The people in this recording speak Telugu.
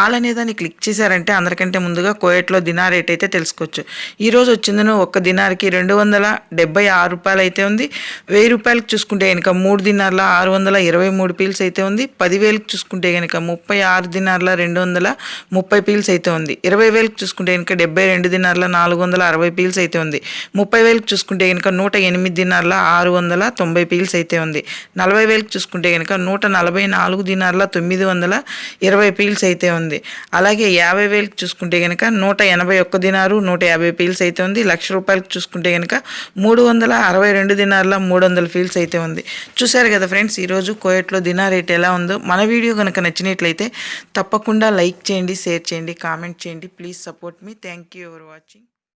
ఆల్ అనే దాన్ని క్లిక్ చేశారంటే అందరికంటే ముందుగా కోయట్లో దినార్ రేట్ అయితే తెలుసుకోవచ్చు. ఈరోజు వచ్చిందను ఒక్క దినార్కి రెండు వందల డెబ్బై ఆరు రూపాయలు అయితే ఉంది. వెయ్యి రూపాయలకు చూసుకుంటే కనుక మూడు దినార్ల ఆరు వందల ఇరవై మూడు పీల్స్ అయితే ఉంది. పదివేలకు చూసుకుంటే కనుక ముప్పై ఆరు దినార్ల రెండు వందల ముప్పై పీల్స్ అయితే ఉంది. ఇరవై వేలకు చూసుకుంటే కనుక డెబ్బై రెండు దినార్ల నాలుగు వందల అరవై పీల్స్ అయితే ఉంది. ముప్పై వేలకు చూసుకుంటే కనుక నూట ఎనిమిది దినార్ల ఆరు వందల తొంభై పీల్స్ అయితే ఉంది. నలభై వేలకు చూసుకుంటే కనుక నూట నలభై నాలుగు దినార్ల తొమ్మిది వందల ఇరవై పీల్స్ అయితే ఉంది. అలాగే యాభై వేలకు చూసుకుంటే కనుక నూట ఎనభై ఒక్క దినారు నూట యాభై ఫీల్స్ అయితే ఉంది. లక్ష రూపాయలకు చూసుకుంటే కనుక మూడు వందల అరవై రెండు దినార్ల మూడు వందల ఫీల్స్ అయితే ఉంది. చూశారు కదా ఫ్రెండ్స్ ఈరోజు కోయట్లో దినార్ రేట్ ఎలా ఉందో. మన వీడియో కనుక నచ్చినట్లయితే తప్పకుండా లైక్ చేయండి షేర్ చేయండి కామెంట్ చేయండి. Please support me. Thank you for watching.